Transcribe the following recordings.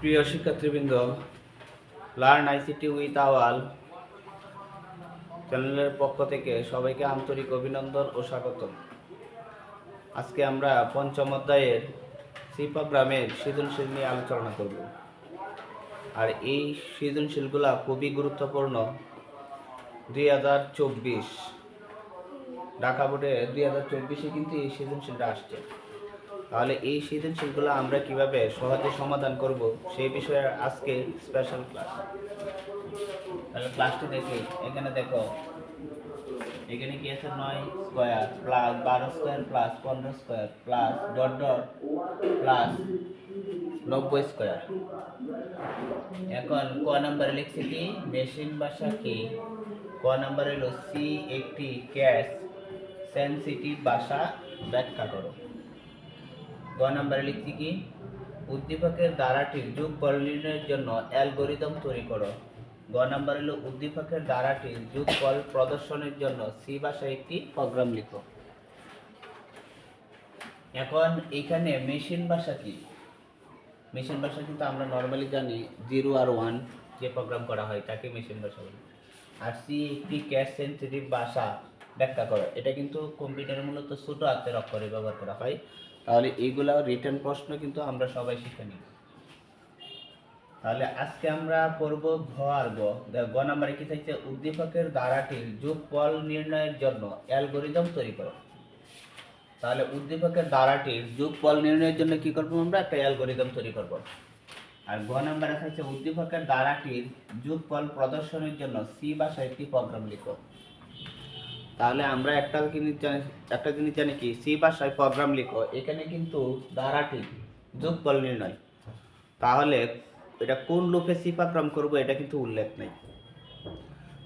প্রিয় শিক্ষার্থীবৃন্দ learn ICT with আওয়াল চ্যানেলের পক্ষ থেকে সবাইকে আন্তরিক অভিনন্দন ও স্বাগত আজকে আমরা পঞ্চম অধ্যায়ের সি গ্রামের সৃজনশীল নিয়ে আলোচনা করব। আর এই সৃজনশীলগুলা খুবই গুরুত্বপূর্ণ। দুই হাজার চব্বিশ, ঢাকা বোর্ডে দুই হাজার চব্বিশে কিন্তু এই সৃজনশীলটা আসছে। তাহলে এই সৃজনশীলগুলো আমরা কীভাবে সহজে সমাধান করব সেই বিষয়ে আজকে স্পেশাল ক্লাস তাহলে ক্লাসটি দেখি। এখানে দেখো। এখানে কি আছে? নয় স্কোয়ার প্লাস বারো স্কোয়ার প্লাস পনেরো square plus dot dot plus নব্বই স্কোয়ার এখন ক নাম্বারে লিখছি কি? মেশিন ভাষা কি? ক নাম্বারে হলো সি একটি ক্যাশ সেন্সিটিভ ভাষা ব্যাখ্যা করো। গ নাম্বারে লিখছি কি? উদ্দীপকের দ্বারাটির যুগ নির্ণয়ের জন্য অ্যালগোরিদম তৈরি করো। গ নাম্বার হলো উদ্দীপকের দ্বারাটির যুগ ফল প্রদর্শনের জন্য সি ভাষায় একটি প্রোগ্রাম লিখো। এখন এখানে মেশিন ভাষা কি? মেশিন ভাষা কিন্তু আমরা নর্মালি জানি জিরো আর ওয়ান যে প্রোগ্রাম করা হয়, তাকে মেশিন ভাষা বলি। আর সি একটি ক্যাশ সেন্সিটিভ ভাষা ব্যাখ্যা করো। এটা কিন্তু কম্পিউটারে মূলত ছোটো হাতের অক্ষরে ব্যবহার করা হয়। তাহলে এইগুলা রিটার্ন প্রশ্ন কিন্তু আমরা সবাই শিখে নিই তাহলে আজকে আমরা পড়ব ঘ আর গ। গ নাম্বারে কি থাকছে? উদ্দীপকের দ্বারাটির যোগফল নির্ণয়ের জন্য অ্যালগোরিদম তৈরি করো। তাহলে উদ্দীপকের দ্বারাটির যোগফল নির্ণয়ের জন্য কি করব আমরা? একটা অ্যালগোরিদম তৈরি করব। আর গ নাম্বারে থাকছে উদ্দীপকের দ্বারাটির যোগফল প্রদর্শনের জন্য সি ভাষায় একটি প্রোগ্রাম লিখো। তাহলে আমরা একটা জিনিস জানি, একটা জিনিস জানি কি? সি ভাষায় প্রোগ্রাম লিখো, এখানে কিন্তু ধারাটি যোগফল নির্ণয়। তাহলে এটা কোন লুপে সি প্রোগ্রাম করব এটা কিন্তু উল্লেখ নেই।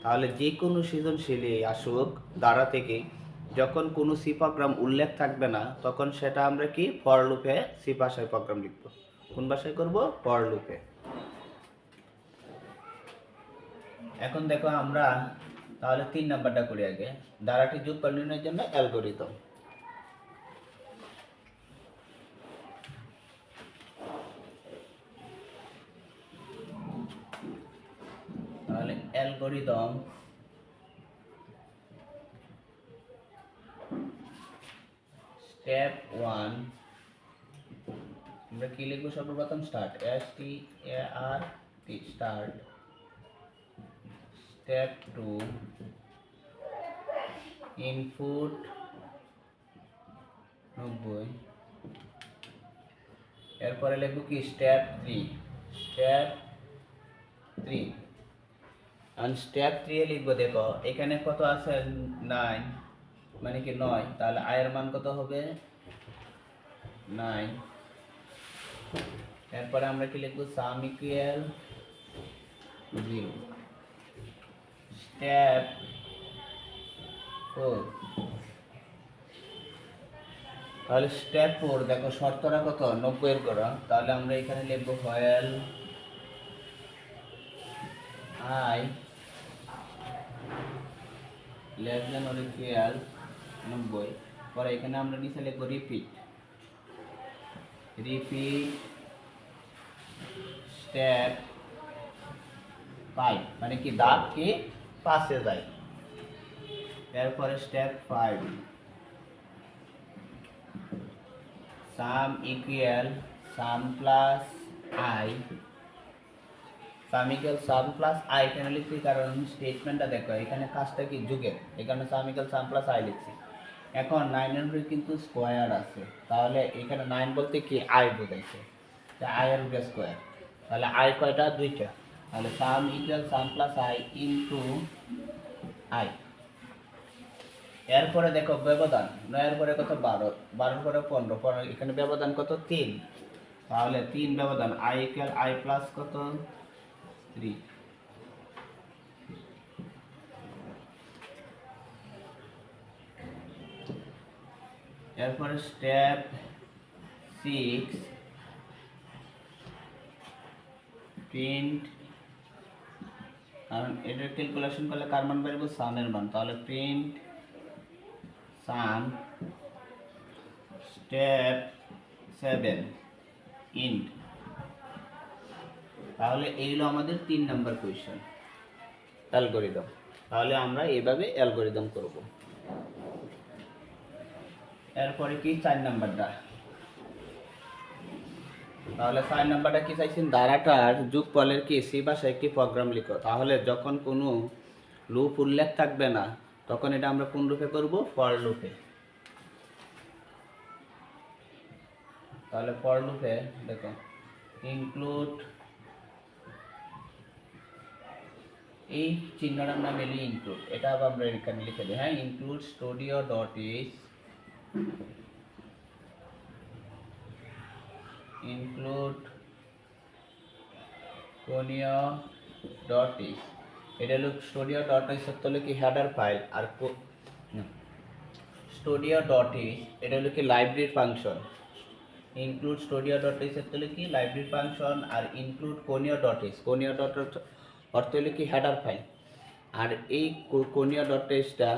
তাহলে যে কোনো সৃজনশীলে আসুক দ্বারা থেকে যখন কোনো সি প্রোগ্রাম উল্লেখ থাকবে না, তখন সেটা আমরা কি? ফর লুপে সি ভাষায় প্রোগ্রাম লিখব। কোন ভাষায় করব? ফর লুপে। এখন দেখো আমরা তাহলে তিন নাম্বারটা করি আগে। দ্বারাটি যোগফল নির্ণয়ের জন্য অ্যালগোরিদম। তাহলে অ্যালগোরিদম স্টেপ ওয়ান। আমরা কি লিখব সর্বপ্রথম? Start. S T A R T start. step 2 input 90 এরপরে লিখব কি? স্টেপ 3 স্টেপ 3 আর স্টেপ 3 এ লিখব, দেখো, এখানে কত আছে? 9 মানে কি 9 তাহলে আয়ের মান কত হবে? 9 এরপরে আমরা কি লিখব? সাম ইকুয়াল 0 step ফোর তাহলে স্টেপ ফোর দেখো শর্তটা কত? নব্বইয়ের করা। তাহলে আমরা এখানে লিখব while I less than or equal নব্বই। পরে এখানে আমরা নিচে লিখব রিপিট রিপিট স্ট্যাপ পাই মানে কি দাঁত কি? পাশে যায় এরপরে step five sum equal sum plus I sum equal sum plus I এখানে লিখছি? কারণ স্টেটমেন্টটা দেখো, এখানে কাজটা কি? যুগের। এখানে sum equal sum plus I লিখছি। এখন নাইনের উপরে কিন্তু স্কোয়ার আছে। তাহলে এখানে নাইন বলতে কি? আই বোঝাইছে। আই এর উপরে স্কোয়ার তাহলে আই কয়টা? দুইটা। তাহলে sum equal sum plus I into I. এরপরে দেখো ব্যবধান। নয়ের পরে কত? বারো। বারোর পরে পনেরো। পনেরো, এখানে ব্যবধান কত? তিন। তাহলে তিন ব্যবধান। আই ইকুয়াল আই প্লাস কত? থ্রি এরপরে স্টেপ সিক্স প্রিন্ট কারণ এটা ক্যালকুলেশন করলে কার মান বেরোবে সানের মান। তাহলে print sum step seven end তাহলে এই হলো আমাদের তিন নাম্বার কোয়েশ্চেন অ্যালগোরিদম। তাহলে আমরা এইভাবে অ্যালগোরিদম করব। এরপরে কি? চার নাম্বারটা। তাহলে চার নাম্বারটা কি চাইছেন? দ্বারাটার যুগফলের কি সি ভাষায় একটি প্রোগ্রাম লিখো? তাহলে যখন কোনো লুপ উল্লেখ থাকবে না, তখন এটা আমরা কোন রূপে করব? ফর লুপে তাহলে ফর লুপে দেখো ইনক্লুড এই চিহ্নটার নাম এলি ইনক্লুড এটা আবার আমরা এখানে লিখে দিই। হ্যাঁ include stdio dot h include conio dot h এটা হলো স্টুডিও ডট ইস হলো কি হেডার ফাইল আর স্টুডিও ডট ইস এটা হলো কি library function include stdio dot h হলো কি লাইব্রেরি ফাংশন আর include conio dot h conio dot অর্থ হলো কি হেডার ফাইল আর এই কোনিও ডট ইসটা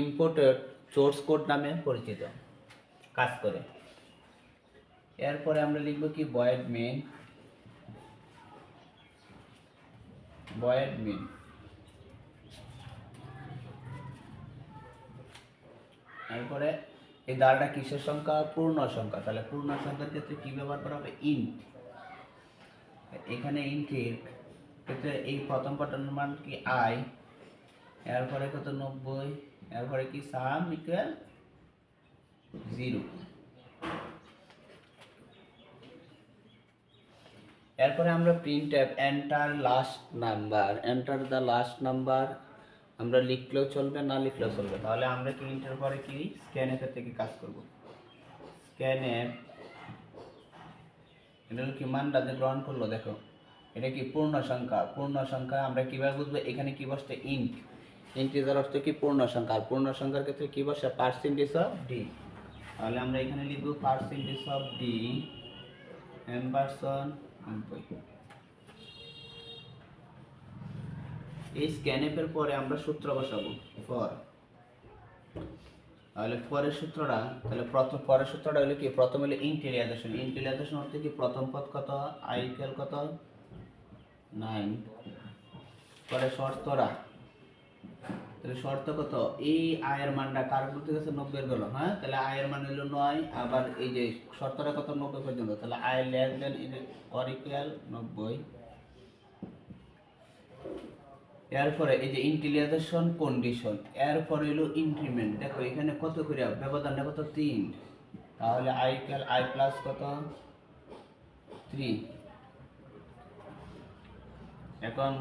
ইম্পোর্টেড সোর্স কোড নামে পরিচিত। কাজ করে। এরপরে আমরা লিখব কি? Void main. Void main. এরপরে এই দ্বারাটা কিসের সংখ্যা? পূর্ণ সংখ্যা। তাহলে পূর্ণ সংখ্যার ক্ষেত্রে কি ব্যবহার করা হবে? ইন্ট এখানে ইন্টের ক্ষেত্রে এই প্রথম পাঠানোর মান কি? আই এরপরে কত? নব্বই। এরপরে কি? সাম ইকুয়াল জিরো এরপরে আমরা print app enter last number enter the last number আমরা লিখলেও চলবে, না লিখলেও চলবে। তাহলে আমরা কি ইন্টার পরে কি? স্ক্যান অ্যাপের থেকে কাজ করব। স্ক্যান অ্যাপ এটা কি? মানটা যে গ্রহণ করল, দেখো। এটা কি? পূর্ণ সংখ্যা। পূর্ণ সংখ্যা আমরা কীভাবে বুঝব? এখানে কি বসছে? ইন্ট ইন্টিজার অর্থ কি? পূর্ণ সংখ্যা। আর পূর্ণ সংখ্যার ক্ষেত্রে কি বসে পার্সেন্টেজ অফ ডি তাহলে আমরা এখানে লিখব percentage of D ampersand এই স্ক্যানেপের পরে আমরা সূত্র বসাবো। ফর তাহলে পরের সূত্রটা, তাহলে প্রথম, পরের সূত্রটা হলো কি? প্রথম হলো ইন্টেলিয়াইজেশন ইন্টেলিয়াইজেশন অর্থে কি? প্রথম পদ কত? আই ইকুয়াল কত? নাইন পরে শর্তরা তাহলে শর্ত কত? এই আয়ের মানটা কার বলতে গেছে? নব্বই গেল হ্যাঁ? তাহলে আয়ের মান হলো নয়, আবার এই যে শর্তটা কত? নব্বই পর্যন্ত। তাহলে আয় লেস দেন অর ইকুয়াল নব্বই। এরপরে এই যে ইন্টিলিয়াইজেশন কন্ডিশন এরপরে হলো ইনক্রিমেন্ট দেখো, এখানে কত করে? ব্যবধানটা কত? তিন। তাহলে আই ইকুয়াল আই প্লাস কত? থ্রি এখন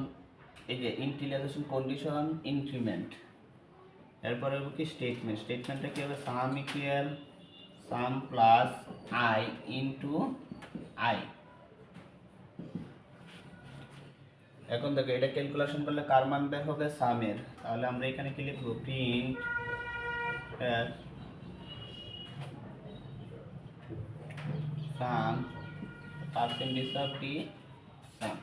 এই যে ইন্টিলিয়াইজেশন কন্ডিশন ইনক্রিমেন্ট এরপরে হলো কি স্টেটমেন্ট স্টেটমেন্টটা কি হবে? Sum equal sum plus I into I এখন দেখো, এটা ক্যালকুলেশন করলে কার মান বের হবে? সামের তাহলে আমরা এখানে কি লিখব? Print sum percentage of D sum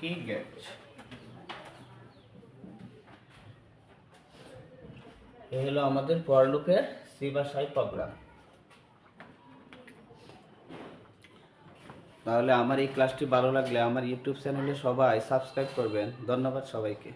কি গেট এই হলো আমাদের পর লুপের সি ভাষায় প্রোগ্রাম। তাহলে আমার এই ক্লাসটি ভালো লাগলে আমার ইউটিউব চ্যানেলে সবাই সাবস্ক্রাইব করবেন। ধন্যবাদ সবাইকে।